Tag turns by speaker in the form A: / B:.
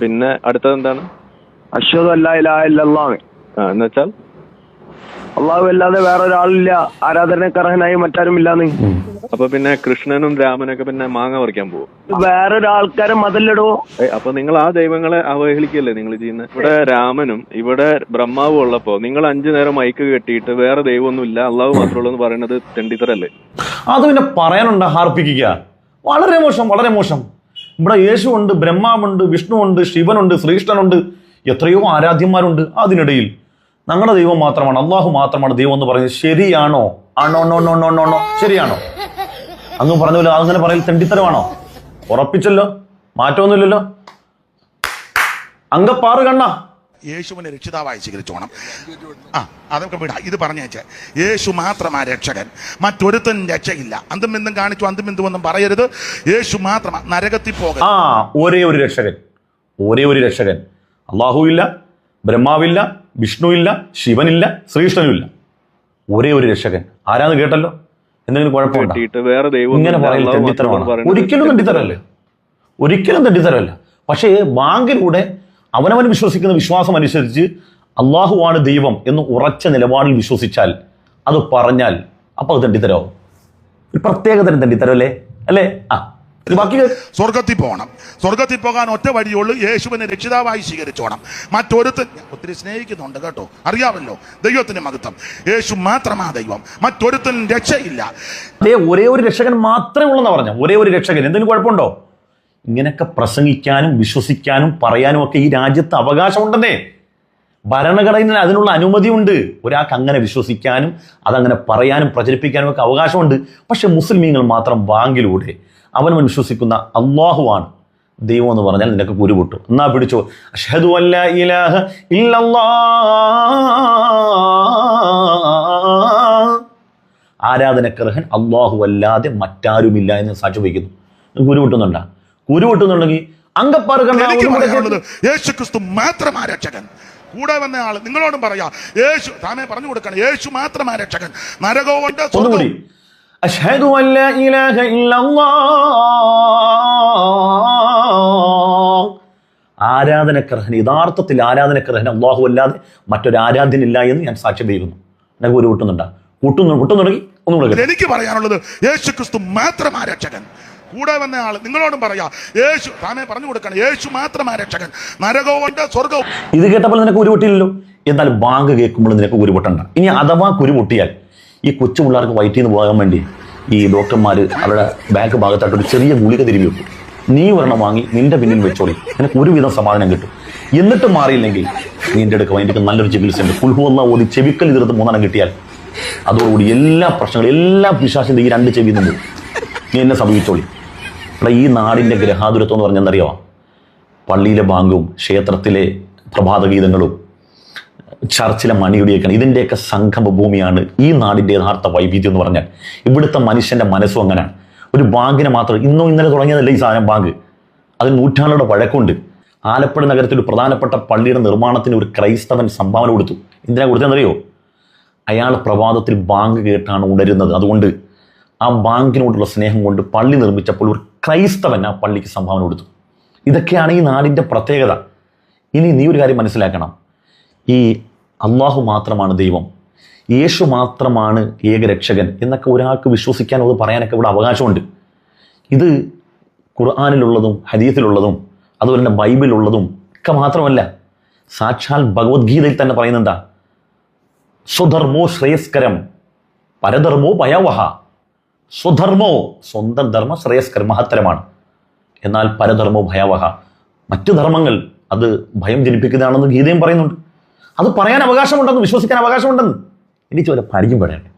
A: പിന്നെ അടുത്തത് എന്താണ്?
B: അശ്വതു അല്ലാ ഇലാഹ ഇല്ലല്ലാഹ്.
A: ആ എന്ന് വെച്ചാൽ?
B: അള്ളാഹു അല്ലാതെ വേറെ ഒരാളില്ല ആരാധനക്കർഹനായി മറ്റാരും ഇല്ലാന്ന്
A: അപ്പൊ പിന്നെ കൃഷ്ണനും രാമനൊക്കെ പിന്നെ മാങ്ങ പറിക്കാൻ പോകും
B: വേറൊരാൾക്കാരെ മതല്ലടോ?
A: അപ്പൊ നിങ്ങൾ ആ ദൈവങ്ങളെ അവഹേളിക്കല്ലേ നിങ്ങൾ ചെയ്യുന്ന? ഇവിടെ രാമനും ഇവിടെ ബ്രഹ്മാവും ഉള്ളപ്പോ നിങ്ങൾ അഞ്ചു നേരം മൈക്ക് കെട്ടിയിട്ട് വേറെ ദൈവമൊന്നും ഇല്ല അള്ളാഹു മാത്രമുള്ളൂ എന്ന് പറയുന്നത് തെണ്ടിത്തരല്ലേ?
C: അത് പിന്നെ പറയാനുണ്ട് ഹാർപ്പിക്കുക. വളരെ മോശം വളരെ മോശം. ഇവിടെ യേശുണ്ട് ബ്രഹ്മാവുണ്ട് വിഷ്ണുവുണ്ട് ശിവനുണ്ട് ശ്രീകൃഷ്ണനുണ്ട് എത്രയോ ആരാധ്യന്മാരുണ്ട് അതിനിടയിൽ. ഞങ്ങളുടെ ദൈവം മാത്രമാണ് അള്ളാഹു മാത്രമാണ് ദൈവം എന്ന് പറയുന്നത്. ശരിയാണോ? ആണോ no no no no no ശരിയാണോ? അങ്ങ് പറഞ്ഞല്ലോ അങ്ങനെ പറയൽ തെണ്ടിത്തരമാണോ? ഉറപ്പിച്ചല്ലോ? മാറ്റമൊന്നുമില്ലല്ലോ? അങ്കപ്പാറ് കണ്ണ.
D: യേശുവിനെ രക്ഷിതാവായി സ്വീകരിച്ചോണം. ആ അതൊക്കെ വിടാം. ഇത് പറഞ്ഞേച്ചേ. യേശു മാത്രമാ രക്ഷകൻ. മറ്റൊരുത്തൻ രക്ഷയില്ല. അന്തും എന്തും കാണിച്ചു അന്തും ബിന്ദു ഒന്നും പറയരുത്. യേശു മാത്രമാ നരകത്തിൽ പോകരുത്.
C: ആ ഒരേ ഒരു രക്ഷകൻ. ഒരേ ഒരു രക്ഷകൻ. അള്ളാഹു ഇല്ല ബ്രഹ്മാവില്ല വിഷ്ണു ഇല്ല ശിവനില്ല ശ്രീകൃഷ്ണനുമില്ല ഒരേ ഒരു രക്ഷകൻ. ആരാന്ന് കേട്ടല്ലോ? എന്തെങ്കിലും കുഴപ്പമുണ്ടോ?
A: വേറെ ദൈവം
C: ഇങ്ങനെ പറയുന്നത് തെണ്ടിത്തരമാണ്. ഒരിക്കലും തെണ്ടിത്തരല്ലേ ഒരിക്കലും തെണ്ടിത്തരമല്ല. പക്ഷേ ബാങ്കിലൂടെ അവനവൻ വിശ്വസിക്കുന്ന വിശ്വാസം അനുസരിച്ച് അള്ളാഹുവാണ് ദൈവം എന്ന് ഉറച്ച നിലപാടിൽ വിശ്വസിച്ചാൽ അത് പറഞ്ഞാൽ അപ്പോൾ അത് തെണ്ടിത്തരാവും ഒരു പ്രത്യേക തരം തെണ്ടിത്തരം അല്ലേ? അല്ലേ? ആ.
D: സ്വർഗത്തിൽ പോകണം. സ്വർഗത്തിൽ പോകാൻ ഒറ്റ വഴിയുള്ളൂ യേശുവിനെ രക്ഷിതാവായി സ്വീകരിച്ചോണം. മറ്റൊരുത്തൻ ഒത്തിരി സ്നേഹിക്കുന്നുണ്ട് കേട്ടോ. അറിയാമല്ലോ ദൈവത്തിന്റെ മഹത്വം. യേശു മാത്രമാ ദൈവം. മറ്റൊരുത്തൻ രക്ഷയില്ല.
C: ഒരേ ഒരു രക്ഷകൻ മാത്രമേ ഉള്ളൂ എന്ന് പറഞ്ഞ. ഒരേ ഒരു രക്ഷകൻ. എന്തെങ്കിലും കുഴപ്പമുണ്ടോ? ഇങ്ങനെയൊക്കെ പ്രസംഗിക്കാനും വിശ്വസിക്കാനും പറയാനും ഒക്കെ ഈ രാജ്യത്ത് അവകാശമുണ്ടെന്നേ. ഭരണഘടനയിൽ അതിനുള്ള അനുമതിയുണ്ട്. ഒരാൾക്ക് അങ്ങനെ വിശ്വസിക്കാനും അതങ്ങനെ പറയാനും പ്രചരിപ്പിക്കാനും ഒക്കെ അവകാശമുണ്ട്. പക്ഷെ മുസ്ലിമീങ്ങൾ മാത്രം ബാങ്കിലൂടെ അവനവൻ വിശ്വസിക്കുന്ന അള്ളാഹുവാണ് ദൈവം എന്ന് പറഞ്ഞാൽ നിനക്ക് കുരുപൊട്ടു എന്നാ പിടിച്ചോ? അഷ്ഹദു അല്ല ഇലാഹ ആരാധന ആരാധനക്കർഹൻ അള്ളാഹു അല്ലാതെ മറ്റാരുമില്ല എന്ന് സാക്ഷി വയ്ക്കുന്നു കുരു കുരു പൊട്ടുന്നുണ്ടെങ്കിൽ
D: യേശു ക്രിസ്തു മാത്രമാ രക്ഷകൻ. കൂടെ വന്ന ആൾ നിങ്ങളോടും പറയാ യേശു താമേ പറഞ്ഞു കൊടുക്കണം യേശു മാത്രമാ രക്ഷകൻ. നരകോവന്റെ
C: ഒന്നുകൂടി. لا إله إلا ഇല്ലല്ലാഹ്. ആരാധനക്കർഹൻ യഥാർത്ഥത്തിൽ ആരാധനക്കർഹൻ അള്ളാഹു അല്ലാതെ മറ്റൊരു ആരാധ്യനില്ല എന്ന് ഞാൻ സാക്ഷ്യം ചെയ്യുന്നു എനിക്ക് ഒരു കൂട്ടുന്നുണ്ടാ കൂട്ടുന്നു കൂട്ടുന്നുണ്ടെങ്കിൽ ഒന്നുകൂടെ
D: എനിക്ക് പറയാനുള്ളത് യേശു ക്രിസ്തു മാത്രം രക്ഷകൻ. കൂടെ വന്ന ആൾ നിങ്ങളോടും പറയാ യേശു താനെ പറഞ്ഞു കൊടുക്കണം യേശു മാത്രമാ രക്ഷകൻ. നരകവും സ്വർഗവും
C: ഇത് കേട്ടപ്പോൾ നിനക്ക് ഉരുപൊട്ടിയില്ലല്ലോ എന്നാൽ ബാങ്ക് കേൾക്കുമ്പോൾ നിനക്ക് ഉരുപൊട്ടണ്ട. ഇനി അഥവാ കുരുപൊട്ടിയാൽ ഈ കൊച്ചു പിള്ളേർക്ക് വയറ്റിൽ നിന്ന് പോകാൻ വേണ്ടി ഈ ഡോക്ടർമാർ അവരുടെ ബാങ്ക് ഭാഗത്തായിട്ട് ഒരു ചെറിയ ഗുളിക തിരുവി വെക്കും. നീ ഒരെണ്ണം വാങ്ങി നിന്റെ പിന്നിൽ വെച്ചോളി. നിനക്ക് ഒരുവിധം സമാധാനം കിട്ടും. എന്നിട്ട് മാറിയില്ലെങ്കിൽ നിന്റെ അടുക്ക അതിന്റെ നല്ലൊരു ചികിത്സ ചികിത്സയുണ്ട് കുൽഹുവെന്ന ഓതി ചെവിക്കൽ തീർത്ത് മൂന്നെണ്ണം കിട്ടിയാൽ അതോടുകൂടി എല്ലാ പ്രശ്നങ്ങളും എല്ലാ പിശാസിന്റെ ഈ രണ്ട് ചെവി നിന്നും നീ എന്നെ സമീപിച്ചോളി. ഇവിടെ ഈ നാടിന്റെ ഗ്രഹാതുരത്വം എന്ന് പറഞ്ഞാൽ എന്തറിയോ പള്ളിയിലെ ബാങ്കും ക്ഷേത്രത്തിലെ പ്രഭാതഗീതങ്ങളും ചർച്ചിലെ മണിയുടെയൊക്കെ ഇതിന്റെയൊക്കെ സംഗമ ഭൂമിയാണ് ഈ നാടിന്റെ യഥാർത്ഥ വൈവിധ്യം എന്ന് പറഞ്ഞാൽ. ഇവിടുത്തെ മനുഷ്യന്റെ മനസ്സും അങ്ങനെയാണ്. ഒരു ബാങ്കിനെ മാത്രം ഇന്നും ഇന്നലെ തുടങ്ങിയതല്ല ഈ സാധനം ബാങ്ക്? അതിന് നൂറ്റാണ്ടുടെ വഴക്കുണ്ട് ആലപ്പുഴ നഗരത്തിൽ ഒരു പ്രധാനപ്പെട്ട പള്ളിയുടെ നിർമ്മാണത്തിന് ഒരു ക്രൈസ്തവൻ സംഭാവന കൊടുത്തു. എന്തിനാ കൊടുത്തതെന്നറിയോ? അയാൾ പ്രഭാതത്തിൽ ബാങ്ക് കേട്ടാണ് ഉണരുന്നത്. അതുകൊണ്ട് ആ ബാങ്കിനോടുള്ള സ്നേഹം കൊണ്ട് പള്ളി നിർമ്മിച്ചപ്പോൾ ഒരു ക്രൈസ്തവൻ ആ പള്ളിക്ക് സംഭാവന കൊടുത്തു. ഇതൊക്കെയാണ് ഈ നാടിന്റെ പ്രത്യേകത. ഇനി നീ ഒരു കാര്യം മനസ്സിലാക്കണം. ഈ അള്ളാഹു മാത്രമാണ് ദൈവം. യേശു മാത്രമാണ് ഏകരക്ഷകൻ എന്നൊക്കെ ഒരാൾക്ക് വിശ്വസിക്കാനുള്ളത് പറയാനൊക്കെ ഇവിടെ അവകാശമുണ്ട്. ഇത് ഖുർആാനിലുള്ളതും ഹദീസിലുള്ളതും അതുപോലെ തന്നെ ബൈബിളുള്ളതും ഒക്കെ മാത്രമല്ല സാക്ഷാൽ ഭഗവത്ഗീതയിൽ തന്നെ പറയുന്നത് എന്താ? സ്വധർമ്മോ ശ്രേയസ്കരം പരധർമ്മോ ഭയാവഹ സ്വധർമ്മോ സ്വന്തം ധർമ്മ ശ്രേയസ്കരം മഹത്തരമാണ്. എന്നാൽ പരധർമ്മോ ഭയാവഹ. മറ്റു ധർമ്മങ്ങൾ അത് ഭയം ജനിപ്പിക്കുന്നതാണെന്ന് ഗീതയും പറയുന്നുണ്ട്. അത് പറയാൻ അവകാശമുണ്ടെന്ന് വിശ്വസിക്കാൻ അവകാശമുണ്ടെന്ന്. എനിക്ക് വല്ല പരിചയം പറയണ്ടേ